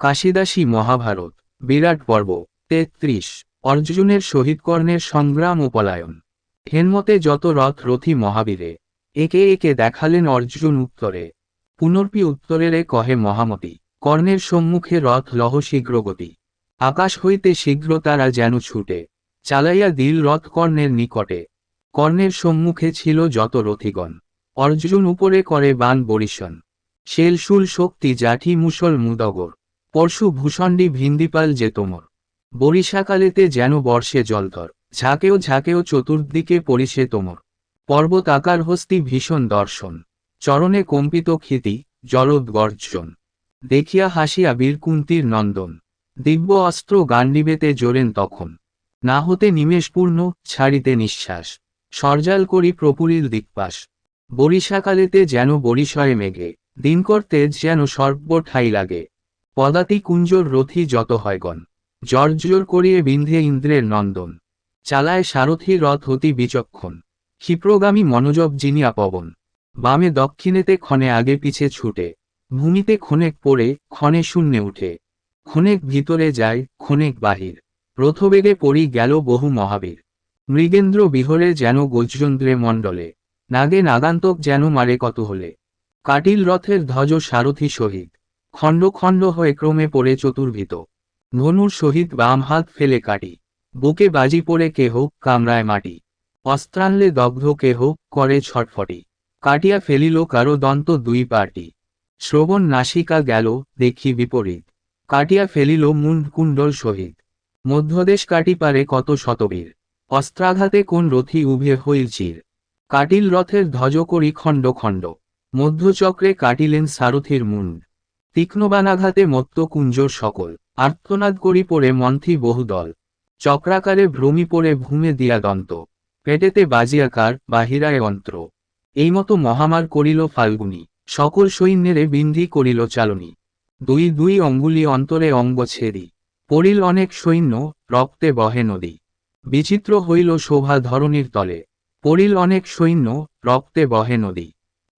কাশিদাসী মহাভারত, বিরাট পর্ব, তেত্রিশ, অর্জুনের শহীদ কর্ণের সংগ্রাম ও পলায়ন হেনমতে যত রথ রথী মহাবীরে, একে একে দেখালেন অর্জুন উত্তরে। পুনর্পি উত্তরেরে কহে মহামতি, কর্ণের সম্মুখে রথ লহ শীঘ্রগতি। আকাশ হইতে শীঘ্র তারা যেন ছুটে, চালাইয়া দিল রথ কর্ণের নিকটে। কর্ণের সম্মুখে ছিল যত রথিগণ, অর্জুন উপরে করে বান বরিশন। শেলশুল শক্তি জাঠি মুসল মুদগর। পরশু ভূষণ্ডী ভিন্দিপাল যে তোমর বরিশাকালেতে যেন বর্ষে জলধর, ঝাঁকেও ঝাঁকেও চতুর্দিকে পরিষে তোমর। পর্বত আকার হস্তি ভীষণ দর্শন, চরণে কম্পিত ক্ষিতি, জলদ গর্জন। দেখিয়া হাসিয়া বীরকুন্তির নন্দন, দিব্য অস্ত্র গান্ডিবেতে জোরেন তখন। না হতে নিমেষপূর্ণ, ছাড়িতে নিঃশ্বাস, সরজাল করি প্রপুরিল দিকপাশ। বরিশাকালেতে যেন বরিশয়ে মেঘে, দিনকর তেজ যেন সর্ব ঠাই লাগে। পদাতি কুঞ্জর রথি যত হয়গণ জর্জর করিয়ে বিন্ধে ইন্দ্রের নন্দন। চালায় সারথি রথ অতি বিচক্ষণ। ক্ষিপ্রগামী মনোজব জিনিয়া পবন বামে দক্ষিণেতে ক্ষণে আগে পিছে ছুটে। ভূমিতে ক্ষণেক পড়ে, ক্ষণে শূন্যে উঠে। ক্ষণেক ভিতরে যায়, ক্ষণেক বাহির। রথবেগে পড়ি গেল বহু মহাবীর। মৃগেন্দ্র বিহরে যেন গজযন্ত্রে মণ্ডলে। নাগে নাগান্তক যেন মারে কত হলে কাটিল রথের ধ্বজ সারথি সহিত। খণ্ড খণ্ড হয়ে ক্রমে পড়ে চতুর্ভিত। ধনুর সহিত বাম হাত ফেলে কাটি। বুকে বাজি পড়ে কেহ, কামরায় মাটি। অস্ত্রানলে দগ্ধ কেহ, করে ছটফটি। কাটিয়া ফেলিল কারও দন্ত দুই পার্টি শ্রবণ নাসিকা গেল, দেখি বিপরীত। কাটিয়া ফেলিল মুন্ড কুণ্ডল সহিত। মধ্যদেশ কাটি পারে কত শতবীর। অস্ত্রাঘাতে কোন রথি উভে হইল চির। কাটিল রথের ধ্বজ করি খণ্ড খণ্ড। মধ্যচক্রে কাটিলেন সারথির মুন্ড। তীক্ষ্ণবানাঘাতে মত্ত কুঞ্জর সকল, আর্তনাদ করি পড়ে মন্থি বহুদল চক্রাকারে ভ্রমি পড়ে ভূমে দিয়া দন্ত। পেটেতে বাজিয়াকার বাহিরায় অন্ত্র। এই মতো মহামার করিল ফাল্গুনি, সকল সৈন্যেরে বিন্ধি করিল চালনি। দুই দুই অঙ্গুলি অন্তরে অঙ্গ ছেদি পড়িল অনেক সৈন্য, রক্তে বহে নদী। বিচিত্র হইল শোভা ধরণীর তলে। পড়িল অনেক সৈন্য, রক্তে বহে নদী।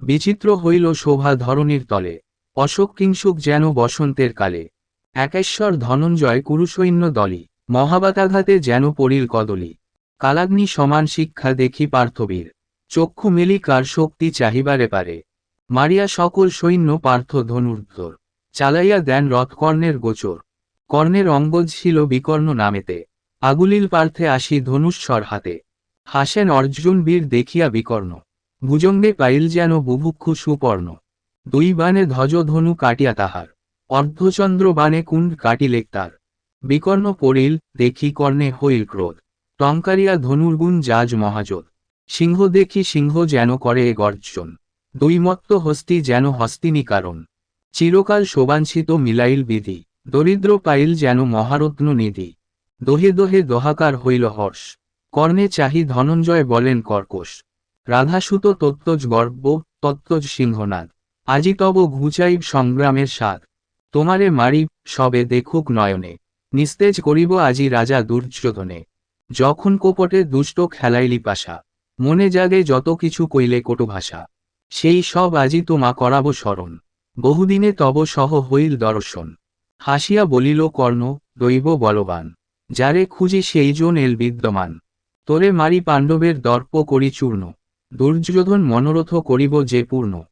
বিচিত্র হইল শোভা ধরণীর তলে। অশোক কিংসুক যেন বসন্তের কালে। একেশ্বর ধনঞ্জয় কুরুসৈন্য দলি, মহাবাতাঘাতে যেন পড়িল কদলি। কালাগ্নি সমান শিক্ষা দেখি পার্থবীর। চক্ষু মেলি কার শক্তি চাহিবারে পারে। মারিয়া সকল সৈন্য পার্থ ধনুর্ধর। চালাইয়া দেন রথকর্ণের গোচর। কর্ণের অঙ্গজ ছিল বিকর্ণ নামেতে। আগুলিল পার্থে আসি ধনুস্বর হাতে। হাসেন অর্জুন বীর দেখিয়া বিকর্ণ। ভুজঙ্গে পাইল যেন বুভুক্ষু সুপর্ণ। দুই বানে ধ্বজ ধনু কাটিয়া তাহার। অর্ধচন্দ্র বানে কুণ্ড কাটিলেক তার। বিকর্ণ পড়িল, দেখি কর্ণে হইল ক্রোধ। টঙ্কারিয়া ধনুর্গুণ জাজ মহাজোত সিংহ দেখি সিংহ যেন করে এ গর্জন। দুই মত্ত হস্তি যেন হস্তিনী কারণ। চিরকাল শোবাঞ্ছিত মিলাইল বিধি। দরিদ্র পাইল যেন মহারত্ন নিধি। দোহে দোহে দোহাকার হইল হর্ষ। কর্ণে চাহি ধনঞ্জয় বলেন কর্কশ। রাধাসুত তত্ত্বজ গর্ব, তত্ত্বজ সিংহনাদ। আজি তব ঘুচাইব সংগ্রামের স্বাদ। তোমারে মারি, সবে দেখুক নয়নে। নিস্তেজ করিব আজি রাজা দুর্যোধনে। যখন কোপটে দুষ্ট খেলাইলি পাশা, মনে জাগে যত কিছু কইলে কটু ভাষা। সেই সব আজি তোমা করাব স্মরণ। বহুদিনে তব সহ হইল দর্শন। হাসিয়া বলিল, কর্ণ, দৈব বলবান। যারে খুঁজি সেই জন এল বিদ্যমান। তোরে মারি পাণ্ডবের দর্প করি চূর্ণ। দুর্যোধন মনোরথ করিব যে পূর্ণ।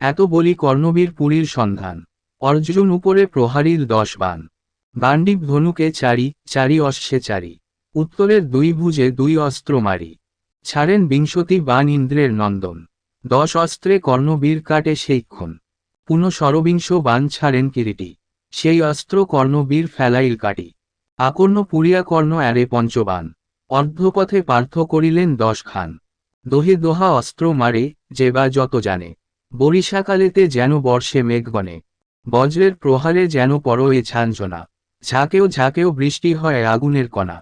এত বলি কর্ণবীর পুরীর সন্ধান। অর্জুন উপরে প্রহারীর দশ বান। গান্ডীব ধনুকে চারি চারি অশ্বে চারি। উত্তরের দুই ভুজে দুই অস্ত্র মারি। ছাড়েন বিংশতি বান ইন্দ্রের নন্দন। দশ অস্ত্রে কর্ণবীর কাটে সেইক্ষণ পুনঃ সরবিংশ বান ছাড়েন কিরিটি। সেই অস্ত্র কর্ণবীর ফেলাইল কাটি। আকর্ণ পুরিয়া কর্ণ অ্যারে পঞ্চবান অর্ধপথে পার্থ করিলেন দশ খান। দোহে দোহা অস্ত্র মারে, যে বা যত জানে। বরিশাকালেতে যেন বর্ষে মেঘগণে বজ্রের প্রহারে যেন পরয়ে ছাঞ্চনা ঝাঁকেও ঝাঁকেও বৃষ্টি হয় আগুনের কণা।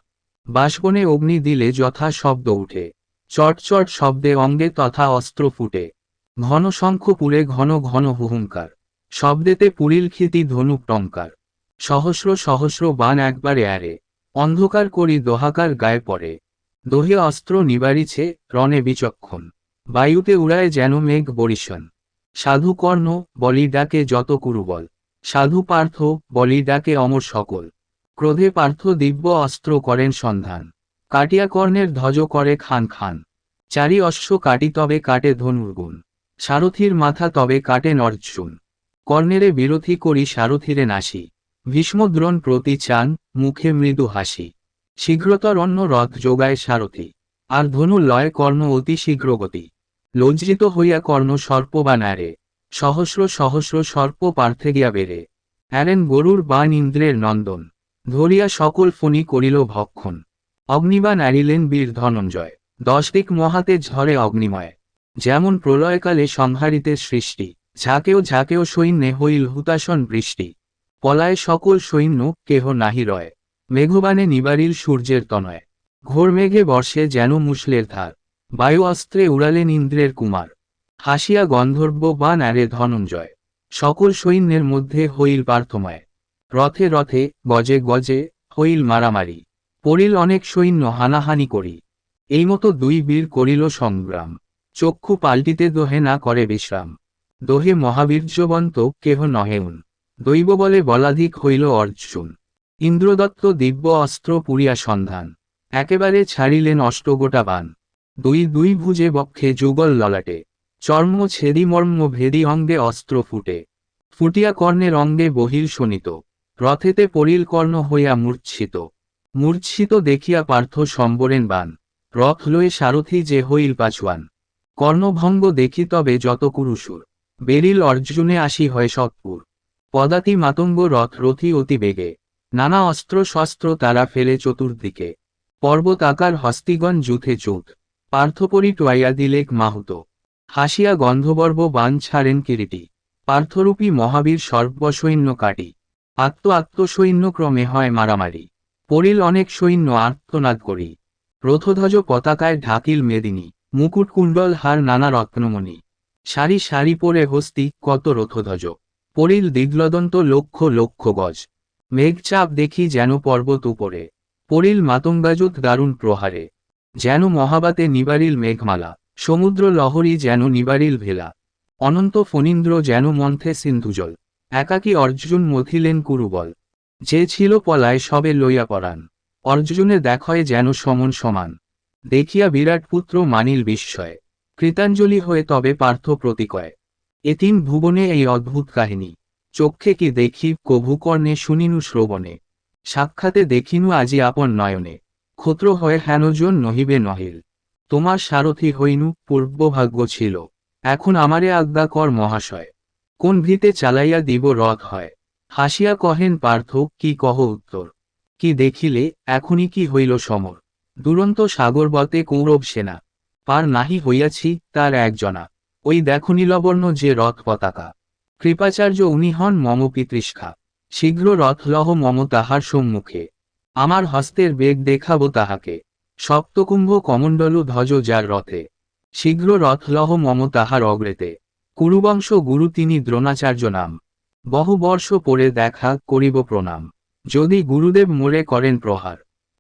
বাষ্পনে অগ্নি দিলে যথা শব্দ উঠে চটচট শব্দে অঙ্গে তথা অস্ত্র ফুটে। ঘন শঙ্খ পুরে ঘন ঘন হুহুঙ্কার, শব্দেতে পুরিল ক্ষিতি ধনুক টঙ্কার। সহস্র সহস্র বান একবারে আরে, অন্ধকার করি দোহাকার গায়ে পড়ে। দোহে অস্ত্র নিবারিছে রণে বিচক্ষণ, বায়ুতে উড়ায় যেন মেঘ বরিশন। সাধুকর্ণ বলি ডাকে যত কুরুবল। সাধু পার্থ, বলি ডাকে অমর সকল। ক্রোধে পার্থ দিব্য অস্ত্র করেন সন্ধান। কাটিয়া কর্ণের ধ্বজ করে খান খান। চারি অশ্ব কাটি তবে কাটে ধনুর্গুণ। সারথীর মাথা তবে কাটে অর্জুন কর্ণেরে বিরোধী করি সারথীরে নাসি ভীষ্মদ্রোণ প্রতি চান, মুখে মৃদু হাসি। শীঘ্রতর অন্য রথ যোগায় সারথি। আর ধনু লয় কর্ণ অতি শীঘ্রগতি। লজ্জিত হইয়া কর্ণ সর্প বা নারে সহস্র সহস্র সর্প পার্থে গিয়া বেড়ে। অ্যারেন গরুর বান ইন্দ্রের নন্দন। ধরিয়া সকল ফণি করিল ভক্ষণ। অগ্নিবা নারিলেন বীর ধনঞ্জয়। দশ দিক মহাতে ঝরে অগ্নিময়। যেমন প্রলয়কালে সংহারিতে সৃষ্টি, ঝাঁকেও ঝাঁকেও সৈন্যে হইল হুতাসন বৃষ্টি। পলায় সকল সৈন্য কেহ নাহি রয়। মেঘবানে নিবারিল সূর্যের তনয়। ঘোর মেঘে বর্ষে যেন মুসলের ধার। বায়ু অস্ত্রে উড়ালেন ইন্দ্রের কুমার। হাসিয়া গন্ধর্ব বা নারে ধনঞ্জয়। সকল সৈন্যের মধ্যে হইল পার্থময়। রথে রথে, গজে গজে, হইল মারামারি। পড়িল অনেক সৈন্য হানাহানি করি। এই মতো দুই বীর করিল সংগ্রাম। চক্ষু পাল্টিতে দোহে না করে বিশ্রাম। দোহে মহাবীর্যবন্ত কেহ নহেউন। দৈব বলে বলাধিক হইল অর্জুন। ইন্দ্রদত্ত দিব্য অস্ত্র পুরিয়া সন্ধান। একেবারে ছাড়িলেন অষ্টগোটা বান। দুই দুই ভুজে বক্ষে যুগল ললাটে। চর্ম ছেদি মর্ম ভেদি অঙ্গে অস্ত্র ফুটে। ফুটিয়া কর্ণের অঙ্গে বহির শোনিত রথেতে পরিল কর্ণ হইয়া মূর্ছিত। মূর্ছিত দেখিয়া পার্থ সম্বরেন বান। রথ লয়ে সারথি যে হইল পাচুয়ান কর্ণভঙ্গ দেখি তবে যত কুরুসুর। বেরিল অর্জুনে আসি হয় সৎপুর। পদাতি মাতঙ্গ রথ রথি অতি বেগে। নানা অস্ত্র শস্ত্র তারা ফেলে চতুর্দিকে। পর্বত আকার হস্তিগণ যুথে চুত পার্থপরি টুয়াইয়া দিলেক মাহুত। হাসিয়া গন্ধবর্ব বান ছাড়েন কিরিটি। পার্থরূপী মহাবীর সর্বসৈন্য কাটি। আত্ম আত্মসৈন্য ক্রমে হয় মারামারি। পড়িল অনেক সৈন্য আত্মনাদ করি। রথধ্বজ পতাকায় ঢাকিল মেদিনী। মুকুট কুণ্ডল হার নানা রত্নমণি। সারি সারি পরে হস্তি কত রথধ্বজ। পড়িল দিগ্লদন্ত লক্ষ লক্ষ গজ। মেঘচাপ দেখি যেন পর্বত উপরে। পড়িল মাতঙ্গাজুত দারুণ প্রহারে। যেন মহাবাতে নিবারিল মেঘমালা, সমুদ্র লহরী যেন নিবারিল ভেলা, অনন্ত ফণীন্দ্র যেন মন্থে সিন্ধুজল, একাকী অর্জুন মথিলেন কুরুবল। যে ছিল পলায় সবে লইয়া পরান অর্জুনে দেখয় যেন সমন সমান। দেখিয়া বিরাট পুত্র মানিল বিস্ময়, কৃতাঞ্জলি হয়ে তবে পার্থ প্রতিকয়। এতিম ভুবনে এই অদ্ভুত কাহিনী, চক্ষে কি দেখি কভুকর্ণে শুনিনু শ্রবণে, সাক্ষাতে দেখিনু আজি আপন নয়নে। ক্ষত্র হয়ে হেনজন নহিবে নহিল। তোমার সারথি হইনু পূর্বভাগ্য ছিল। এখন আমারে আজ্ঞা কর মহাশয়। কোন ভিতে চালাইয়া দিব রথ হয়। হাসিয়া কহেন পার্থ, কি কহ উত্তর? কি দেখিলে, এখনই কি হইল সমর? দুরন্ত সাগরবতে কৌরব সেনা। পার নাহি হইয়াছি, তার একজনা। ওই দেখো নীলবর্ণ যে রথ পতাকা। কৃপাচার্য উনি হন মম পিতৃষ্খা শীঘ্র রথ লহ মম তাহার সম্মুখে। আমার হস্তের বেগ দেখাবো তাহাকে। সপ্তকুম্ভ কমণ্ডলু ধ্বজ যার রথে। শীঘ্র রথ লহ মম তাহার অগ্রেতে। কুরুবংশ গুরু তিনি দ্রোণাচার্য নাম। বহু বর্ষ পরে দেখা করিব প্রণাম। যদি গুরুদেব মোরে করেন প্রহার।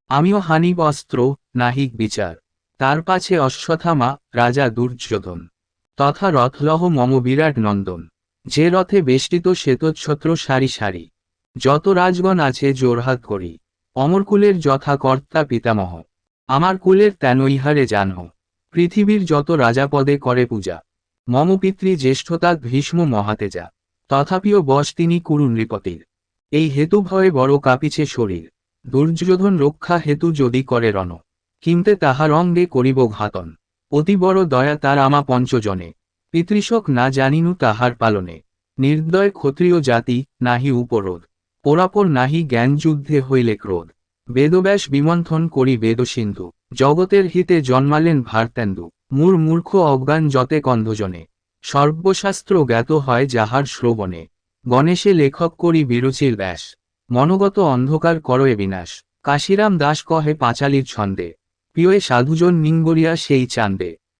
আমিও হানিব অস্ত্র, নাহিক বিচার। তার পাছে অশ্বথামা রাজা দুর্যোধন। তথা রথলহ মম বিরাট নন্দন। যে রথে বেষ্টিত শ্বেতচ্ছত্র সারি সারি। যত রাজগণ আছে জোরহাত করি। অমরকুলের যথা কর্তা পিতামহ। আমার কুলের তেন ইহারে জানহ। পৃথিবীর যত রাজাপদে করে পূজা। মম পিতৃ জ্যেষ্ঠতা ভীষ্ম মহাতেজা। তথাপিও বশ তিনি কুরু নৃপতির। এই হেতু ভয়ে বড় কাঁপিছে শরীর। দুর্যোধন রক্ষা হেতু যদি করে রণ। কিমতে তাহার অঙ্গে করিব ঘাতন। অতি বড় দয়া তার আমা পঞ্চজনে। পিতৃশোক না জানিনু তাহার পালনে। নির্দয় ক্ষত্রিয় জাতি নাহি উপরোধ। পরাপর নাহি জ্ঞান যুদ্ধে হইলে ক্রোধ। বেদব্যাস বিমন্থন করি বেদসিন্ধু। জগতের হিতে জন্মালেন ভারতেন্দু। মূর মূর্খ অজ্ঞান যতে কন্ধজনে। সর্বশাস্ত্র জ্ঞাত হয় যাহার শ্রবণে। গণেশে লেখক করি বিরুচির ব্যাস। মনগত অন্ধকার করয়ে বিনাশ। কাশিরাম দাস কহে পাঁচালির ছন্দে। প্রিয় সাধুজন নিঙ্গরিয়া সেই চান্দে।